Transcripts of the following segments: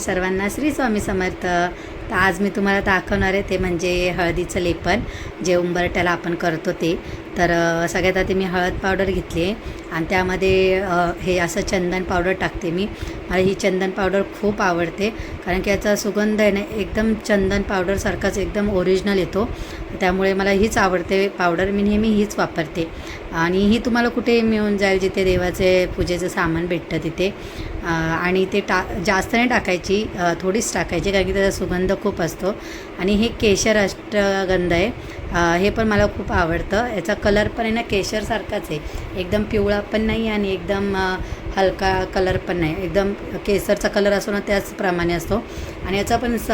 सर्वांना श्री स्वामी समर्थ. तर आज मी तुम्हाला दाखवणार आहे ते म्हणजे हळदीचं लेपन जे उंबरट्याला आपण करतो ते. तर सगळ्यात आधी मी हळद पावडर घेतली आहे आणि त्यामध्ये हे असं चंदन पावडर टाकते मी. मला ही चंदन पावडर खूप आवडते कारण की याचा सुगंध आहे ना एकदम चंदन पावडरसारखाच एकदम ओरिजिनल येतो. त्यामुळे मला हीच आवडते पावडर. मी नेहमी हीच वापरते. आणि ही तुम्हाला कुठे मिळून जाईल जिथे देवाचे पूजेचं सामान भेटतं तिथे. आणि ते टा जास्त नाही टाकायची थोडीच टाकायची कारण की त्याचा सुगंध खूप असतो. आणि हे केशर अष्टगंध आहे. हे पण मला खूप आवडतं. याचा कलर पण आहे ना केशरसारखाच आहे. एकदम पिवळा पण नाही आणि एकदम हलका कलर पण नाही. एकदम केसरचा कलर असतो ना त्याचप्रमाणे असतो. आणि याचा पण स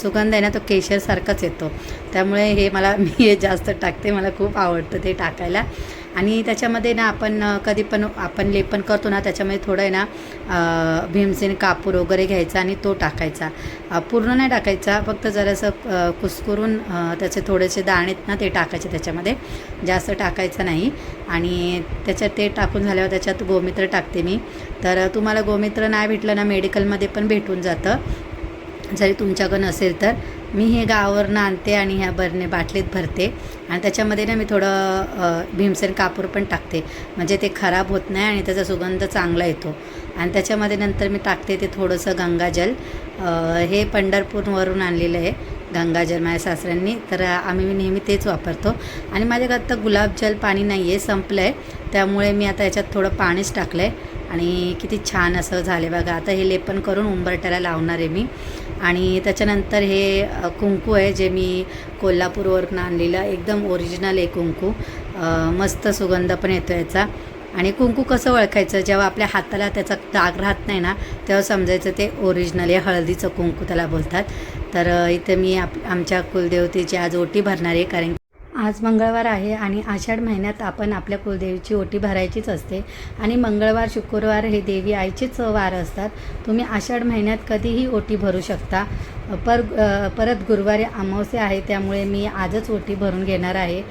सुगंध आहे ना तो केशरसारखाच येतो. त्यामुळे हे मला मी हे जास्त टाकते. मला खूप आवडतं ते टाकायला. आणि त्याच्यामध्ये ना आपण कधी पण आपण लेपन करतो ना त्याच्यामध्ये थोडं आहे ना भीमसेन कापूर वगैरे घ्यायचा आणि तो टाकायचा. पूर्ण नाही टाकायचा. फक्त जरासं कुसकुरून त्याचे थोडेसे दाणे आहेत ना ते टाकायचे त्याच्यामध्ये. जास्त टाकायचं नाही. आणि त्याच्यात ते टाकून झाल्यावर त्याच्यात गोमित्र टाकते मी. तर तुम्हाला गोमित्र नाही भेटलं ना मेडिकलमध्ये पण भेटून जातं. जरी तुमच्याकडं असेल तर मी हे गावावरनं आणते आणि ह्या बरणे बाटलीत भरते. आणि त्याच्यामध्ये ना मी थोडं भीमसेन कापूर पण टाकते. म्हणजे ते खराब होत नाही आणि त्याचा सुगंध चांगला येतो. आणि त्याच्यामध्ये नंतर मी टाकते ते थोडंसं गंगाजल. हे पंढरपूरवरून आणलेलं आहे गंगाजल माझ्या सासऱ्यांनी. तर आम्ही नेहमी तेच वापरतो. आणि माझ्याकडे आता गुलाबजल पाणी नाही आहे संपलं आहे त्यामुळे मी आता याच्यात थोडं पाणीच टाकलं आहे आणि किती छान असं झाले बघा. आता हे लेपन करून उंबरट्याला लावणार आहे मी. आणि त्याच्यानंतर हे कुंकू आहे जे मी कोल्हापूरवरून आणलेलं एकदम ओरिजिनल आहे कुंकू. मस्त सुगंध पण येतो याचा. आणि कुंकू कसं ओळखायचं? जेव्हा आपल्या हाताला त्याचा डाग राहत नाही ना तेव्हा समजायचं ते ओरिजिनल आहे हळदीचं कुंकू त्याला बोलतात. तर इथे इथं मी आप आमच्या कुलदेवतेची आज ओटी भरणार आहे कारण आज मंगळवार आहे आणि आषाढ महिन्यात आपण आपल्या कुलदेवीची ओटी भरायचीच असते आणि मंगळवार शुक्रवार हे देवी आईचेच वार असतात. तुम्ही आषाढ महिन्यात कधीही ओटी भरू शकता. पर परत गुरुवारी अमावस्या आहे त्यामुळे मी आजच ओटी भरून घेणार आहे.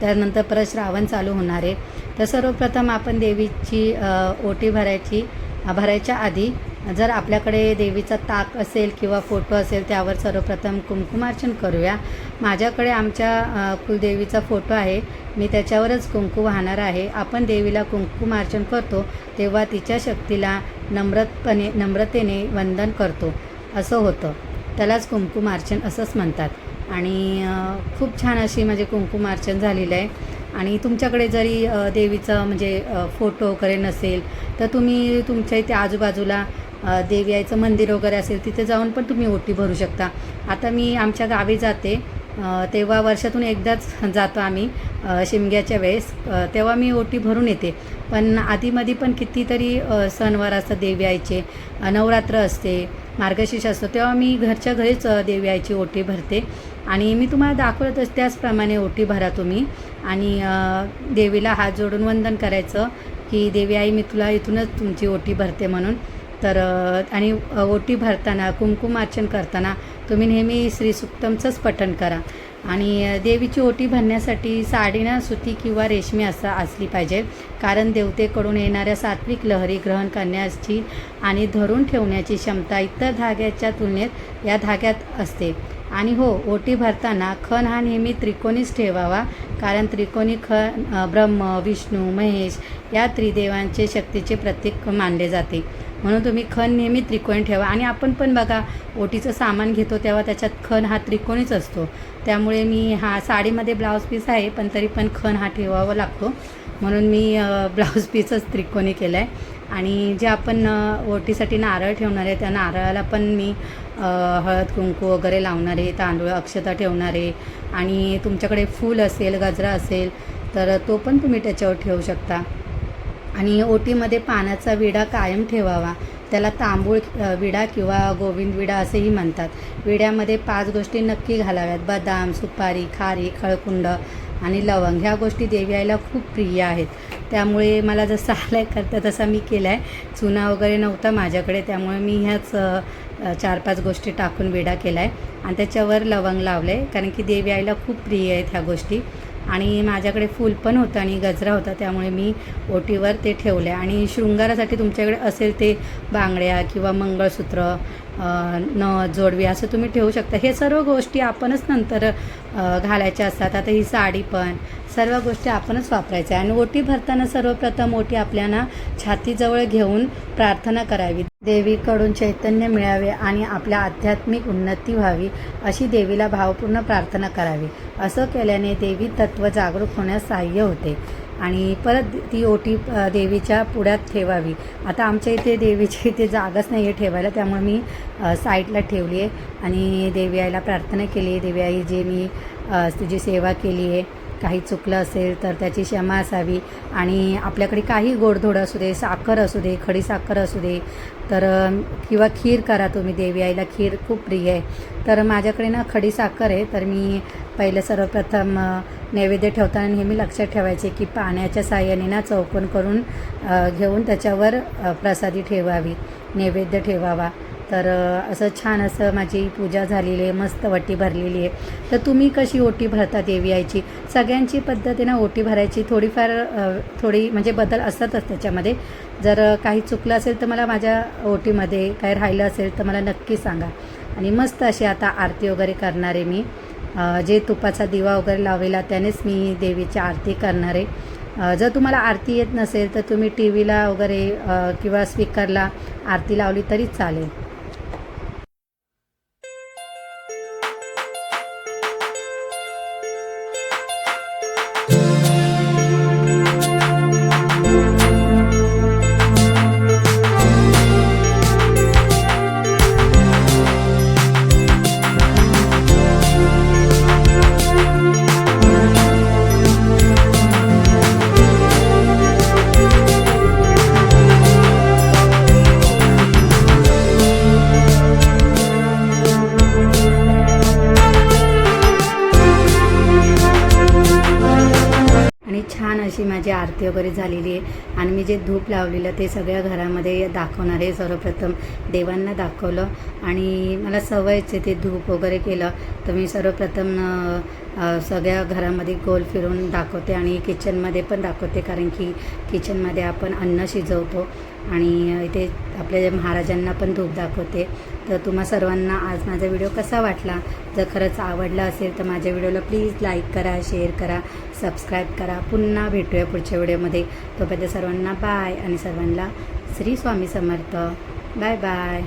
त्यानंतर परत श्रावण चालू होणार आहे. तर सर्वप्रथम आपण देवीची ओटी भरायची भरायच्या आधी जर आपल्याकडे देवीचा ताक असेल किंवा फोटो असेल त्यावर सर्वप्रथम कुंकुमार्चन करूया. माझ्याकडे आमच्या कुलदेवीचा फोटो आहे. मी त्याच्यावरच कुंकू वाहणार आहे. आपण देवीला कुंकुमार्चन करतो तेव्हा तिच्या शक्तीला नम्रतपणे नम्रतेने वंदन करतो. असं होतं. त्यालाच कुंकुमार्चन असंच म्हणतात. आणि खूप छान अशी म्हणजे कुंकुमार्चन झालेलं आहे. आणि तुमच्याकडे जरी देवीचं म्हणजे फोटो वगैरे नसेल तर तुम्ही तुमच्या इथे आजूबाजूला देवी आईचं मंदिर वगैरे असेल तिथे जाऊन पण तुम्ही ओटी भरू शकता. आता मी आमच्या गावी जाते. तेव्हा वर्षातून एकदाच जातो आम्ही शिमग्याच्या वेळेस. तेव्हा मी ओटी भरून येते. पण आधीमध्ये पण कितीतरी सणवार असतात देवी आईचे. नवरात्र असते मार्गशीर्ष असतो. तेव्हा मी घरच्या घरीच देवी आईची ओटी भरते. आणि मी तुम्हाला दाखवतच त्याचप्रमाणे ओटी भरा तुम्ही. आणि देवीला हात जोडून वंदन करायचं की देवी आई मी तुला इथूनच तुमची ओटी भरते म्हणून. तर आणि ओटी भरताना कुंकुमार्चन करताना तुम्ही नेहमी श्री सुक्तमचंच पठण करा. आणि देवीची ओटी भरण्यासाठी साडी ना सुती किंवा रेशमी असं असली पाहिजे. कारण देवतेकडून येणाऱ्या सात्विक लहरी ग्रहण करण्याची आणि धरून ठेवण्याची क्षमता इतर धाग्याच्या तुलनेत या धाग्यात असते. आणि हो ओटी भरताना खण हा नेहमी त्रिकोणीच ठेवावा कारण त्रिकोणी खण ब्रह्म विष्णू महेश या त्रिदेवांचे शक्तीचे प्रतीक मानले जाते. म्हणून तुम्ही खण नेहमी त्रिकोणी ठेवा. आणि आपण पण बघा ओटीचं सामान घेतो तेव्हा त्याच्यात खण हा त्रिकोणीच असतो. त्यामुळे मी हा साडीमध्ये ब्लाऊज पीस आहे पण तरी पण खण हा ठेवावा लागतो. म्हणून मी ब्लाऊज पीसच त्रिकोणी केला आहे आणि जे आपण ओटीसाठी नारळ ठेवणार आहे त्या नारळाला पण मी हळद कुंकू वगैरे लावणार आहे तांदूळ अक्षता ठेवणार आहे आणि तुमच्याकडे फूल असेल गजरा असेल तर तो पण तुम्ही त्याच्यावर ठेवू शकता. आणि ओटीमध्ये पाण्याचा विडा कायम ठेवावा. त्याला तांबूळ विडा किंवा गोविंद विडा असेही म्हणतात. विड्यामध्ये पाच गोष्टी नक्की घालाव्यात. बदाम सुपारी खारी खळकुंड आणि लवंग. ह्या गोष्टी देवी आईला खूप प्रिय आहेत. त्यामुळे मला जसं आलं करता तसा मी केला आहे चुना वगैरे नव्हता माझ्याकडे त्यामुळे मी ह्याच चार पाच गोष्टी टाकून विडा केला आहे आणि त्याच्यावर लवंग लावलं आहे कारण की देवी आईला खूप प्रिय आहेत ह्या गोष्टी. आणि माझ्याकडे फूल पण होतं आणि गजरा होता त्यामुळे मी ओटीवर ते ठेवलं आहे आणि शृंगारासाठी तुमच्याकडे असेल ते बांगड्या किंवा मंगळसूत्र न जोडवी असं तुम्ही ठेवू शकता. हे सर्व गोष्टी आपणच नंतर घालायच्या असतात. आता ही साडी पण. सर्व गोष्टी आपणच वापरायच्या. आणि ओटी भरताना सर्वप्रथम ओटी आपल्याला छातीजवळ घेऊन प्रार्थना करावी. देवीकडून चैतन्य मिळावे आणि आपल्या आध्यात्मिक उन्नती व्हावी अशी देवीला भावपूर्ण प्रार्थना करावी. असं केल्याने देवी तत्व जागरूक होण्यास सहाय्य होते. आणि परत ती ओटी देवीच्या पुढ्यात ठेवावी. आता आमच्या इथे देवीची इथे जागाच नाही आहे ठेवायला त्यामुळे मी साईडला ठेवली आहे आणि देवी आईला प्रार्थना केली आहे देवी आई जे मी तुझी सेवा केली आहे काही चुकलं असेल तर त्याची क्षमा असावी. आणि आपल्याकडे काही गोडधोड असू दे साखर असू दे खडी साखर असू दे तर किंवा खीर करा तुम्ही देवी आईला. खीर खूप प्रिय आहे. तर माझ्याकडे ना खडी साखर आहे. तर मी पहिलं सर्वप्रथम नैवेद्य ठेवताना नेहमी लक्षात ठेवायचे की पाण्याच्या साह्याने ना चौकोन करून घेऊन त्याच्यावर प्रसादी ठेवावी. नैवेद्य ठेवावा. तर असं छान असं माझी पूजा झालेली आहे मस्त वटी भरलेली आहे. तर तुम्ही कशी ओटी भरता देवी आईची सगळ्यांची पद्धत आहे ना ओटी भरायची थोडीफार थोडी म्हणजे बदल असतातच त्याच्यामध्ये. जर काही चुकलं असेल तर मला माझ्या ओटीमध्ये काही राहिलं असेल तर मला नक्की सांगा. आणि मस्त अशी आता आरती वगैरे करणार आहे मी. जे तुपाचा दिवा वगैरे लावलेला त्यानेच मी देवीची आरती करणार आहे. जर तुम्हाला आरती येत नसेल तर तुम्ही टी व्हीला वगैरे किंवा स्पीकरला आरती लावली तरी चालेल. छान अशी माझी आरती वगैरे झालेली आहे. आणि मी जे धूप लावलेलं ते सगळ्या घरामध्ये दाखवणार आहे. सर्वप्रथम देवांना दाखवलं. आणि मला सवयच आहे ते धूप वगैरे केलं तर मी सर्वप्रथम सगळ्या घरामध्ये गोल फिरून दाखवते आणि किचनमध्ये पण दाखवते. कारण की किचनमध्ये आपण अन्न शिजवतो. आणि इथे आपल्या महाराजांना पण धूप दाखवते. तर तुम्हा सर्वांना आज माझा व्हिडिओ कसा वाटला? जर खरंच आवडला असेल तर माझ्या व्हिडिओला प्लीज लाईक करा शेअर करा सबस्क्राईब करा. पुन्हा भेटूया पुढच्या व्हिडिओमध्ये. तोपर्यंत सर्वांना बाय आणि सर्वांना श्री स्वामी समर्थ. Bye bye.